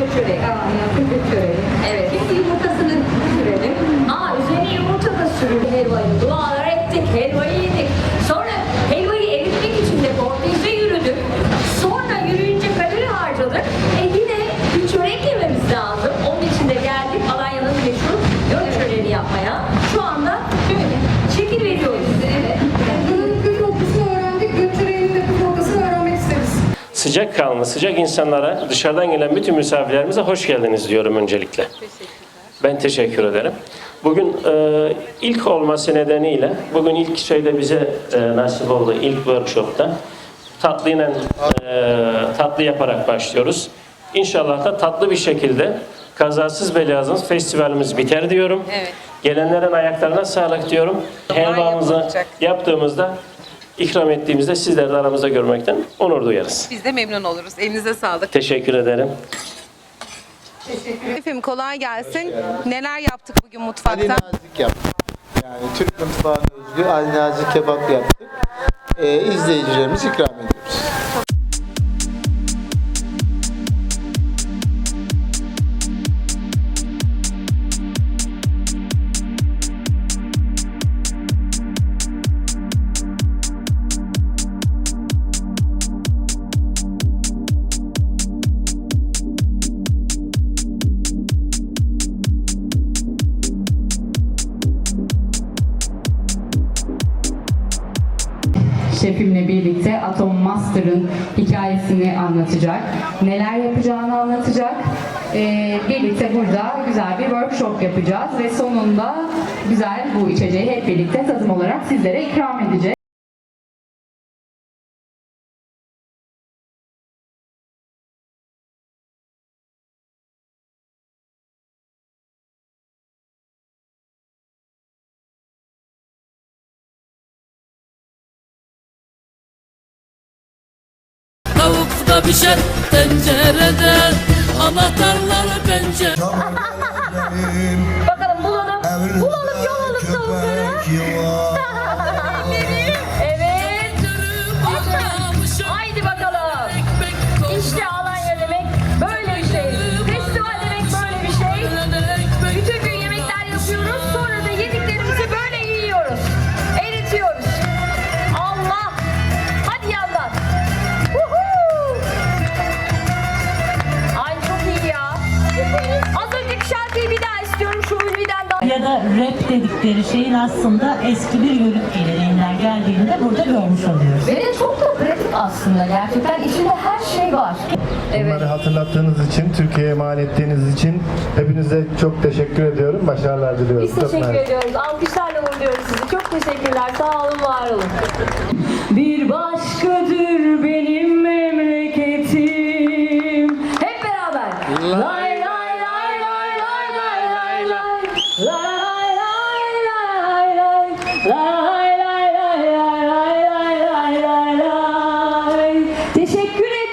börek. Aa, fındık böreği. Evet. Biz yumurtasını sürelim. Aa üzerine yumurta da sürüldü helvayı. Dualar ettik, helvayı yedik. Sonra Sıcak kanlı, sıcak insanlara, dışarıdan gelen bütün misafirlerimize hoş geldiniz diyorum öncelikle. Ben teşekkür ederim. Bugün e, ilk olması nedeniyle, bugün ilk şeyde bize e, nasip oldu ilk workshopta. Tatlıyla, e, tatlı yaparak başlıyoruz. İnşallah da tatlı bir şekilde kazasız belasız festivalimiz biter diyorum. Evet. Gelenlerin ayaklarına sağlık diyorum. Helvamızı yaptığımızda, ikram ettiğimizde sizleri de aramızda görmekten onur duyarız. Biz de memnun oluruz. Elinize sağlık. Teşekkür ederim. Şefim kolay gelsin. Neler yaptık bugün Ali mutfakta? Nazik yaptık. Yani Türk mutfağına özgü Ali Nazik kebap yaptık. Ee, izleyicilerimiz ikram ediyoruz. Şefimle birlikte Atom Master'ın hikayesini anlatacak. Neler yapacağını anlatacak. Ee, birlikte burada güzel bir workshop yapacağız ve sonunda güzel bu içeceği hep birlikte tadım olarak sizlere ikram edeceğiz. Tavukta pişer tencerede Anahtarlar pencere. Bakalım bulalım. Bulalım yol alıp rap dedikleri şeyin aslında eski bir yörük geleneğinden geldiğini de burada görmüş oluyoruz. Ve de çok da pratik aslında gerçekten. içinde her şey var. Bunları hatırlattığınız için, Türkiye'ye emanet ettiğiniz için hepinize çok teşekkür ediyorum. Başarılar diliyorum. Biz Çok teşekkür ediyoruz. Alkışlarla uğurluyoruz sizi. Çok teşekkürler. Sağ olun, var olun. Bir başkadır benim Lay lay lay lay lay lay lay lay. Teşekkür ederim.